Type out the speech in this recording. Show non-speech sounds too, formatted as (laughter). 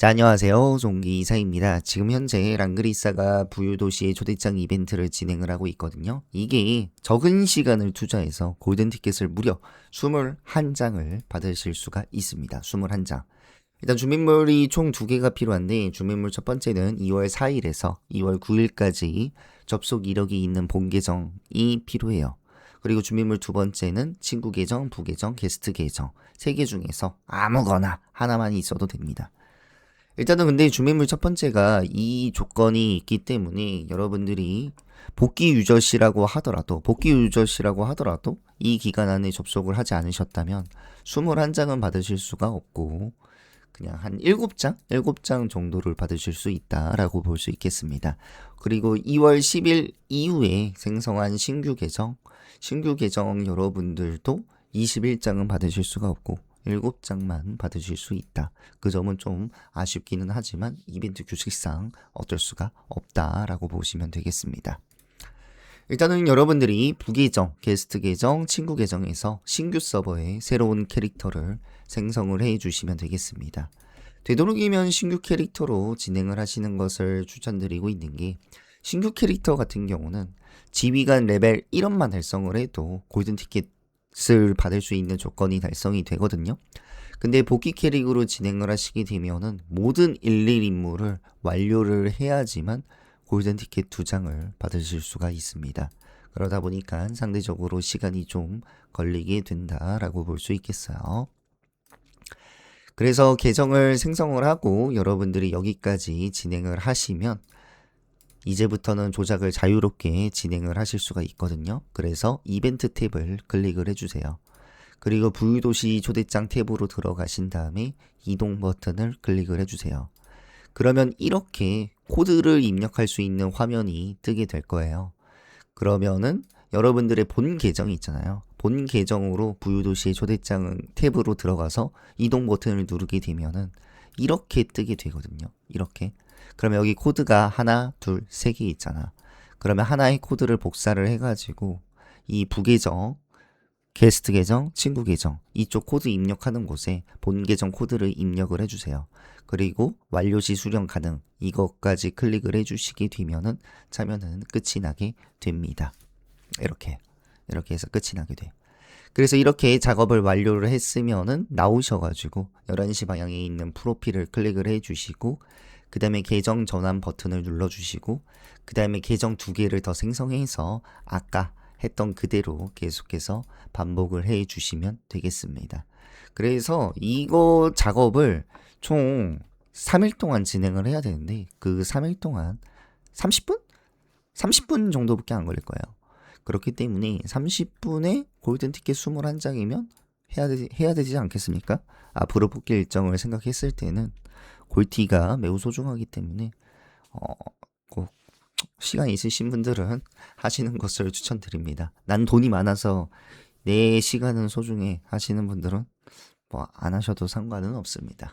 자, 안녕하세요. 종기 이사입니다. 지금 현재 랑그리사가 부유도시의 초대장 이벤트를 진행을 하고 있거든요. 이게 적은 시간을 투자해서 골든 티켓을 무려 21장을 받으실 수가 있습니다. 21장. 일단 주민물이 총 두 개가 필요한데 주민물 첫 번째는 2월 4일에서 2월 9일까지 접속 이력이 있는 본 계정이 필요해요. 그리고 주민물 두 번째는 친구 계정, 부계정, 게스트 계정 세 개 중에서 아무거나 하나만 있어도 됩니다. 일단은 근데 주민물 첫 번째가 이 조건이 있기 때문에 여러분들이 복귀 유저시라고 하더라도 복귀 유저시라고 하더라도 이 기간 안에 접속을 하지 않으셨다면 21장은 받으실 수가 없고 그냥 한 7장? 7장 정도를 받으실 수 있다라고 볼 수 있겠습니다. 그리고 2월 10일 이후에 생성한 신규 계정, 신규 계정 여러분들도 21장은 받으실 수가 없고 7장만 받으실 수 있다. 그 점은 좀 아쉽기는 하지만 이벤트 규칙상 어쩔 수가 없다라고 보시면 되겠습니다. 일단은 여러분들이 부계정, 게스트 계정, 친구 계정에서 신규 서버에 새로운 캐릭터를 생성을 해 주시면 되겠습니다. 되도록이면 신규 캐릭터로 진행을 하시는 것을 추천드리고 있는 게 신규 캐릭터 같은 경우는 지휘관 레벨 1원만 달성을 해도 골든 티켓 을 받을 수 있는 조건이 달성이 되거든요. 근데 복귀 캐릭으로 진행을 하시게 되면은 모든 일일 임무를 완료를 해야지만 골든 티켓 두 장을 받으실 수가 있습니다. 그러다 보니까 상대적으로 시간이 좀 걸리게 된다라고 볼 수 있겠어요. 그래서 계정을 생성을 하고 여러분들이 여기까지 진행을 하시면 이제부터는 조작을 자유롭게 진행을 하실 수가 있거든요. 그래서 이벤트 탭을 클릭을 해주세요. 그리고 부유도시 초대장 탭으로 들어가신 다음에 이동 버튼을 클릭을 해주세요. 그러면 이렇게 코드를 입력할 수 있는 화면이 뜨게 될 거예요. 그러면은 여러분들의 본 계정이 있잖아요. 본 계정으로 부유도시의 초대장 탭으로 들어가서 이동 버튼을 누르게 되면은 이렇게 뜨게 되거든요. 이렇게. 그러면 여기 코드가 하나, 둘, 세 개 있잖아. 그러면 하나의 코드를 복사를 해가지고 이 부계정, 게스트 계정, 친구 계정 이쪽 코드 입력하는 곳에 본 계정 코드를 입력을 해주세요. 그리고 완료 시 수령 가능 이것까지 클릭을 해주시게 되면은 참여는 끝이 나게 됩니다. 이렇게 이렇게 해서 끝이 나게 돼. 그래서 이렇게 작업을 완료를 했으면은 나오셔가지고 11시 방향에 있는 프로필을 클릭을 해주시고 그 다음에 계정 전환 버튼을 눌러주시고 그 다음에 계정 두 개를 더 생성해서 아까 했던 그대로 계속해서 반복을 해 주시면 되겠습니다. 그래서 이거 작업을 총 3일 동안 진행을 해야 되는데 그 3일 동안 30분? 30분 정도밖에 안 걸릴 거예요. 그렇기 때문에 30분에 골든 티켓 21장이면 해야, 되, 해야 되지 않겠습니까? 앞으로 복귀 일정을 생각했을 때는 골티가 매우 소중하기 때문에 어, 꼭 시간 있으신 분들은 (laughs) 하시는 것을 추천드립니다. 난 돈이 많아서 내 시간은 소중해 하시는 분들은 뭐 안 하셔도 상관은 없습니다.